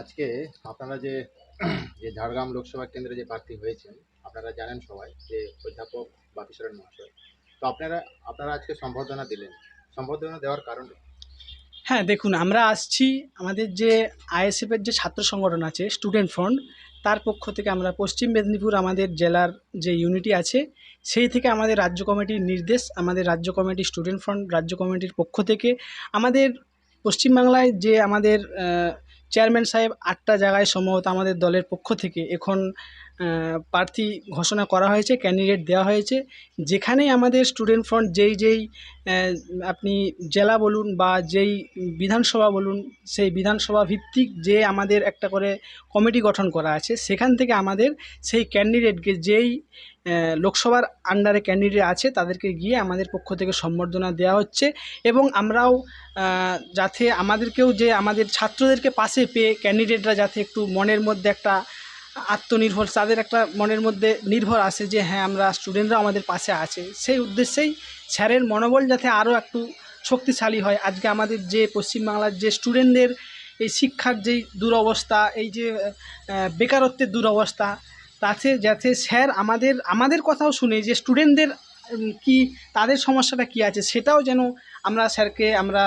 আজকে আপনারা যে যে ঝাড়গ্রাম লোকসভা কেন্দ্রে যে প্রার্থী হয়েছেন, আপনারা জানেন সবাই যে অধ্যাপক বাপিসরেন মহাশয়। তো আপনারা আপনারা আজকে সম্বর্ধনা দিলেন। সম্বর্ধনা দেওয়ার কারণ হ্যাঁ দেখুন, আমরা আসছি আমাদের যে আইএসএফের যে ছাত্র সংগঠন আছে, স্টুডেন্ট ফ্রন্ট, তার পক্ষ থেকে আমরা পশ্চিম মেদিনীপুর আমাদের জেলার যে ইউনিটি আছে, সেই থেকে আমাদের রাজ্য কমিটির নির্দেশ, আমাদের রাজ্য কমিটি স্টুডেন্ট ফ্রন্ট, রাজ্য কমিটির পক্ষ থেকে আমাদের পশ্চিমবাংলায় যে আমাদের চেয়ারম্যান সাহেব আটটা জায়গায় সম্ভবত আমাদের দলের পক্ষ থেকে এখন প্রার্থী ঘোষণা করা হয়েছে ক্যান্ডিডেট দেওয়া হয়েছে, যেখানেই আমাদের স্টুডেন্ট ফ্রন্ট যেই যেই আপনি জেলা বলুন বা যেই বিধানসভা বলুন, সেই বিধানসভা ভিত্তিক যে আমাদের একটা করে কমিটি গঠন করা আছে, সেখান থেকে আমাদের সেই ক্যান্ডিডেটকে যেই লোকসভার আন্ডারে ক্যান্ডিডেট আছে, তাদেরকে গিয়ে আমাদের পক্ষ থেকে সম্বর্ধনা দেওয়া হচ্ছে এবং আমরাও যাতে আমাদেরকেও যে আমাদের ছাত্রদেরকে পাশে পেয়ে ক্যান্ডিডেটরা যাতে একটু মনের মধ্যে একটা আত্মনির্ভর, তাদের একটা মনের মধ্যে নির্ভর আসে যে হ্যাঁ আমরা স্টুডেন্টরা আমাদের পাশে আছে। সেই উদ্দেশ্যেই স্যারের মনোবল যাতে আরও একটু শক্তিশালী হয়। আজকে আমাদের যে পশ্চিমবাংলার যে স্টুডেন্টদের এই শিক্ষার যেই দুরবস্থা, এই যে বেকারত্বের দুরবস্থা তাতে যাতে স্যার আমাদের আমাদের কথাও শুনে যে স্টুডেন্টদের কি, তাদের সমস্যাটা কি আছে সেটাও যেন আমরা স্যারকে আমরা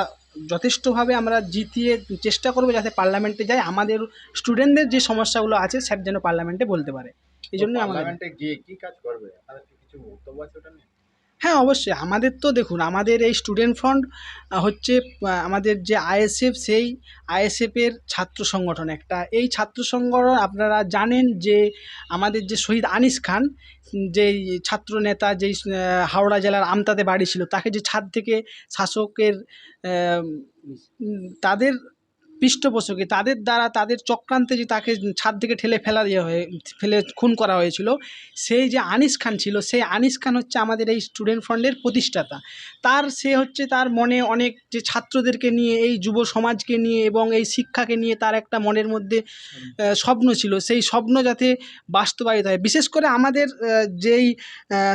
যথেষ্টভাবে আমরা জিতিয়ে চেষ্টা করব যাতে পার্লামেন্টে যায়। আমাদের স্টুডেন্টদের যে সমস্যাগুলো আছে স্যার যেন পার্লামেন্টে বলতে পারে। এই জন্য আমরা গিয়ে কি কাজ করবে? কিছু বক্তব্য আছে ওটা নিয়ে? হ্যাঁ অবশ্যই। আমাদের তো দেখুন, আমাদের এই স্টুডেন্ট ফ্রন্ট হচ্ছে আমাদের যে আইএসএফ, সেই আইএসএফের ছাত্র সংগঠন একটা। এই ছাত্র সংগঠন আপনারা জানেন যে, আমাদের যে শহীদ আনিস খান, যেই ছাত্র নেতা, যেই হাওড়া জেলার আমতাতে বাড়ি ছিল, তাকে যে ছাদ থেকে শাসকের তাদের পৃষ্ঠপোষকে তাদের দ্বারা তাদের চক্রান্তে যে তাকে ছাদ থেকে ঠেলে ফেলা দিয়ে হয়ে, ফেলে খুন করা হয়েছিল, সেই যে আনিস খান ছিল, সেই আনিস খান হচ্ছে আমাদের এই স্টুডেন্ট ফ্রন্টের প্রতিষ্ঠাতা। তার, সে হচ্ছে তার মনে অনেক যে ছাত্রদেরকে নিয়ে, এই যুব সমাজকে নিয়ে এবং এই শিক্ষাকে নিয়ে তার একটা মনের মধ্যে স্বপ্ন ছিল। সেই স্বপ্ন যাতে বাস্তবায়িত হয়। বিশেষ করে আমাদের যেই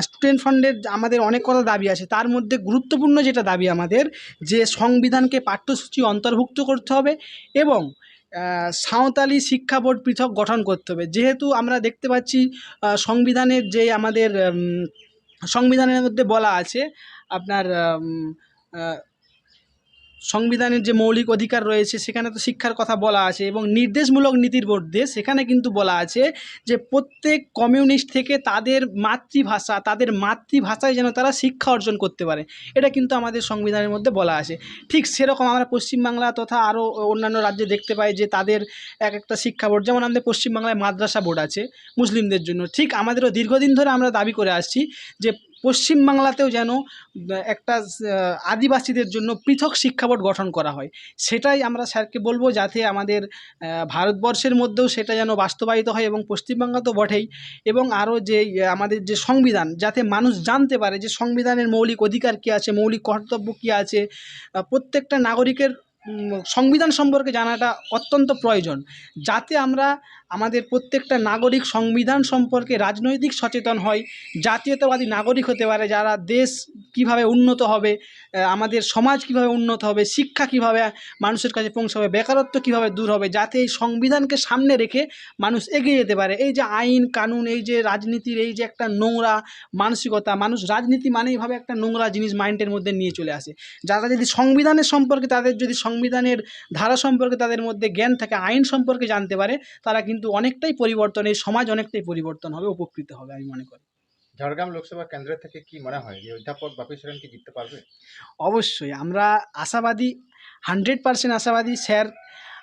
স্টুডেন্ট ফান্ডের আমাদের অনেক কথা দাবি আছে। তার মধ্যে গুরুত্বপূর্ণ যেটা দাবি আমাদের, যে সংবিধানকে পাঠ্যসূচি অন্তর্ভুক্ত করতে হবে এবং সাঁওতালি শিক্ষা বোর্ড পৃথক গঠন করতে হবে। যেহেতু আমরা দেখতে পাচ্ছি সংবিধানের যে আমাদের সংবিধানের মধ্যে বলা আছে আপনার সংবিধানের যে মৌলিক অধিকার রয়েছে, সেখানে তো শিক্ষার কথা বলা আছে এবং নির্দেশমূলক নীতির মধ্যে সেখানে কিন্তু বলা আছে যে প্রত্যেক কমিউনিস্ট থেকে তাদের মাতৃভাষা, তাদের মাতৃভাষায় যেন তারা শিক্ষা অর্জন করতে পারে। এটা কিন্তু আমাদের সংবিধানের মধ্যে বলা আছে। ঠিক সেরকম আমরা পশ্চিমবাংলা তথা আরও অন্যান্য রাজ্যে দেখতে পাই যে তাদের এক একটা শিক্ষা বোর্ড, যেমন আমাদের পশ্চিমবাংলায় মাদ্রাসা বোর্ড আছে মুসলিমদের জন্য। ঠিক আমাদেরও দীর্ঘদিন ধরে আমরা দাবি করে আসছি যে পশ্চিমবাংলাতেও যেন একটা আদিবাসীদের জন্য পৃথক শিক্ষা বোর্ড গঠন করা হয়। সেটাই আমরা স্যারকে বলব যাতে আমাদের ভারতবর্ষের মধ্যেও সেটা যেন বাস্তবায়িত হয় এবং পশ্চিমবাংলা তো বটেই। এবং আরও যে আমাদের যে সংবিধান, যাতে মানুষ জানতে পারে যে সংবিধানের মৌলিক অধিকার কী আছে, মৌলিক কর্তব্য কী আছে। প্রত্যেকটা নাগরিকের সংবিধান সম্পর্কে জানাটা অত্যন্ত প্রয়োজন। যাতে আমরা আমাদের প্রত্যেকটা নাগরিক সংবিধান সম্পর্কে রাজনৈতিক সচেতন হয় জাতীয়তাবাদী নাগরিক হতে পারে যারা দেশ কীভাবে উন্নত হবে আমাদের সমাজ কীভাবে উন্নত হবে, শিক্ষা কীভাবে মানুষের কাছে পৌঁছাবে, বেকারত্ব কীভাবে দূর হবে, যাতে এই সংবিধানকে সামনে রেখে মানুষ এগিয়ে যেতে পারে। এই যে আইন, কানুন, এই যে রাজনীতির এই যে একটা নোংরা মানসিকতা, মানুষ রাজনীতি মানেই ভাবে একটা নোংরা জিনিস মাইন্ডের মধ্যে নিয়ে চলে আসে। যারা যদি সংবিধানের সম্পর্কে তাদের যদি সংবিধানের ধারা সম্পর্কে তাদের মধ্যে জ্ঞান থাকে আইন সম্পর্কে জানতে পারে তারা কিন্তু অনেকটাই পরিবর্তন এই সমাজ অনেকটাই পরিবর্তন হবে উপকৃত হবে আমি মনে করি। ঝাড়গ্রাম লোকসভা কেন্দ্র থেকে কি মনে হয় যে অধ্যাপক বাপিসরেন কি জিততে পারবে? অবশ্যই আমরা আশাবাদী হান্ড্রেড পার্সেন্ট আশাবাদী স্যার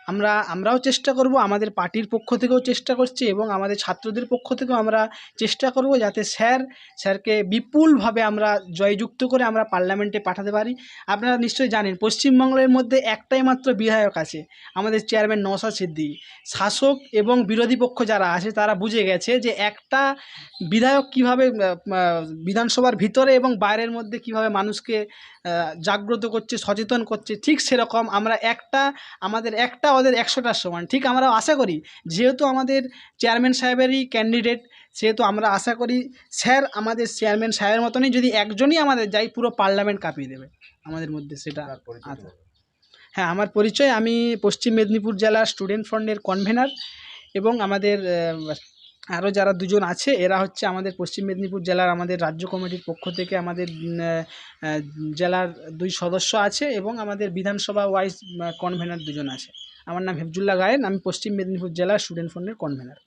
আমরা, আমরাও চেষ্টা করব, আমাদের পার্টির পক্ষ থেকেও চেষ্টা করছি এবং আমাদের ছাত্রদের পক্ষ থেকেও আমরা চেষ্টা করব যাতে স্যার, স্যারকে বিপুলভাবে আমরা জয়যুক্ত করে আমরা পার্লামেন্টে পাঠাতে পারি। আপনারা নিশ্চয়ই জানেন পশ্চিমবঙ্গের মধ্যে একটাই মাত্র বিধায়ক আছে, আমাদের চেয়ারম্যান নওশাদ সিদ্দিকী। শাসক এবং বিরোধী পক্ষ যারা আছে, তারা বুঝে গেছে যে একটা বিধায়ক কীভাবে বিধানসভার ভিতরে এবং বাইরের মধ্যে কীভাবে মানুষকে জাগ্রত করছে, সচেতন করছে, ঠিক সেরকম আমরা একটা, আমাদের একটা ওদের একশোটার সমান। ঠিক আমরা আশা করি যেহেতু আমাদের চেয়ারম্যান সাহেবেরই ক্যান্ডিডেট সেহেতু আমরা আশা করি স্যার আমাদের চেয়ারম্যান সাহেবের মতনই যদি একজনই আমাদের যাই পুরো পার্লামেন্ট কাঁপিয়ে দেবে। আমাদের মধ্যে সেটা আচ্ছা। হ্যাঁ আমার পরিচয় আমি পশ্চিম মেদিনীপুর জেলার স্টুডেন্ট ফ্রন্টের কনভেনার এবং আমাদের আরও যারা দুজন আছে এরা হচ্ছে আমাদের পশ্চিম মেদিনীপুর জেলার আমাদের রাজ্য কমিটির পক্ষ থেকে আমাদের জেলার দুই সদস্য আছে এবং আমাদের বিধানসভা ওয়াইজ কনভেনার দুজন আছে। আমার নাম হেফজুল্লাহ গায়েন আমি পশ্চিম মেদিনীপুর জেলা স্টুডেন্ট ফোনের কনভেনার